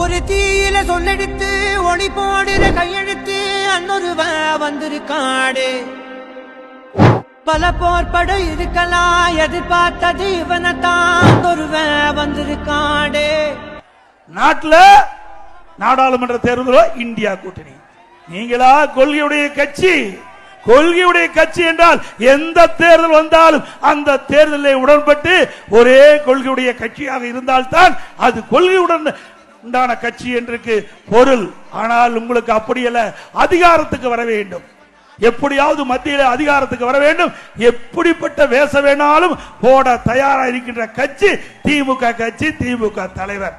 ஒரு தீயில சொல்லெடுத்து ஒளி போடுற கையெழுத்து அன்னொருவ வந்திருக்காடு. பல போர்பட இருக்கலாம் எதிர்பார்த்தது இவனத்தான் ஒருவ வந்திருக்காடு. நாட்டுல நாடாளுமன்ற தேர்தலோ இந்தியா கூட்டணி. நீங்களா கொள்கையுடைய கட்சி. கொள்கையுடைய கட்சி என்றால் எந்த தேர்தல் வந்தாலும் அந்த தேர்தலில் உடன்பட்டு ஒரே கொள்கையுடைய கட்சியாக இருந்தால்தான் அது கொள்கையுடன் உண்டான கட்சி என்று பொருள். ஆனால் உங்களுக்கு அப்படியல்ல அதிகாரத்துக்கு வர வேண்டும். எப்படியாவது மத்தியில அதிகாரத்துக்கு வர வேண்டும். எப்படிப்பட்ட வேஷ வேணாலும் போட தயாரா இருக்கின்ற கட்சி திமுக கட்சி திமுக தலைவர்.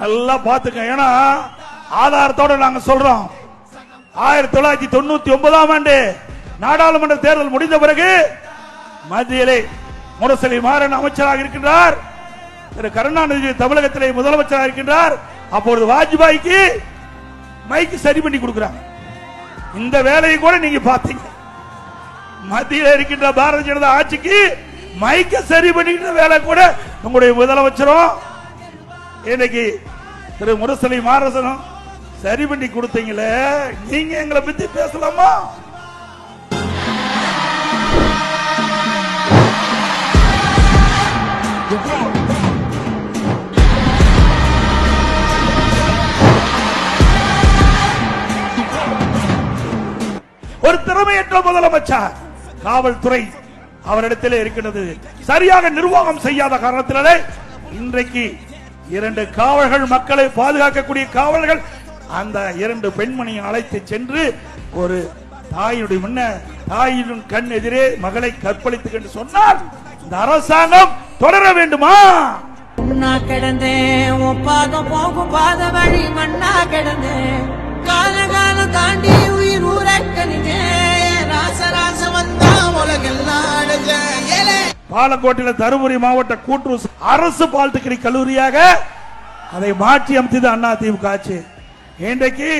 நல்லா பாத்துக்க. ஏன்னா ஆதாரத்தோட நாங்க சொல்றோம். ஆயிரத்தி தொள்ளாயிரத்தி தொண்ணூத்தி ஒன்பதாம் ஆண்டு நாடாளுமன்ற தேர்தல் முடிந்த பிறகு மத்தியிலே முரசலி மாறன் அமைச்சராக இருக்கின்றார். திரு கருணாநிதி தமிழகத்திலே முதலமைச்சராக இருக்கின்றார். அப்பொழுது வாஜ்பாய்க்கு மைக்கு சரி பண்ணி கொடுக்கிறாங்க. இந்த வேலையை கூட நீங்க பாத்தீங்க மத்தியில் இருக்கின்ற பாரதிய ஜனதா ஆட்சிக்கு மைக்க சரி பண்ணிக்கிற வேலை கூட உங்களுடைய முதலமைச்சரும் இன்னைக்கு திரு முரசலி மாரசனும் சரி பண்ணி கொடுத்தீங்களே நீங்க எங்களை பத்தி பேசலாமா? ஒரு திறமையற்ற முதலமைச்சர் காவல்துறை அவரிடத்தில் இருக்கிறது சரியாக நிர்வாகம் செய்யாத காரணத்தினாலே இன்றைக்கு இரண்டு காவல்கள் மக்களை பாதுகாக்கக்கூடிய காவல்கள் அந்த இரண்டு பெண்மணியை அழைத்து சென்று ஒரு தாயினுடைய முன்ன தாயினும் கண் எதிரே மகளை கற்பழித்து என்று சொன்னால் இந்த அரசாங்கம் தொடர வேண்டுமா? உண்ணா கிடந்தேன் பாதம் போகும் பாத வழி மண்ணா கிடந்தேன் கால காலம் தாண்டி உயிர் ஊரக்க பாலக்கோட்டையில் தருமபுரி மாவட்ட கூட்டுறவு அரசு பாலிடெக்னிக் கல்லூரியாக அதை மாற்றி அமைத்தது அண்ணா திமுக ஆட்சி. இன்றைக்கு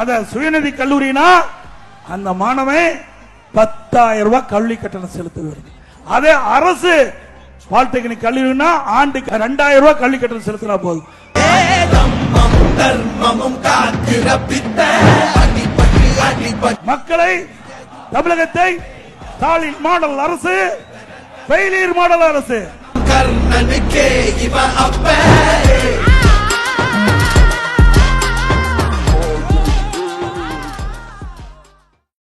அந்த சுயநிதி கல்லூரினா அந்த மாணவன் பத்தாயிரம் ரூபாய் கல்வி கட்டணம் செலுத்துவது அதே அரசு பாலிடெக்னிக் கல்லூரினா ஆண்டுக்கு ரெண்டாயிரம் ரூபாய் கல்வி கட்டணம் செலுத்தினா போதும். மக்களை தமிழகத்தை ஸ்டாலின் மாடல் அரசு ஃபெயிலியர் மாடல் அரசு. கர்ணனுக்கே இவ அப்பே.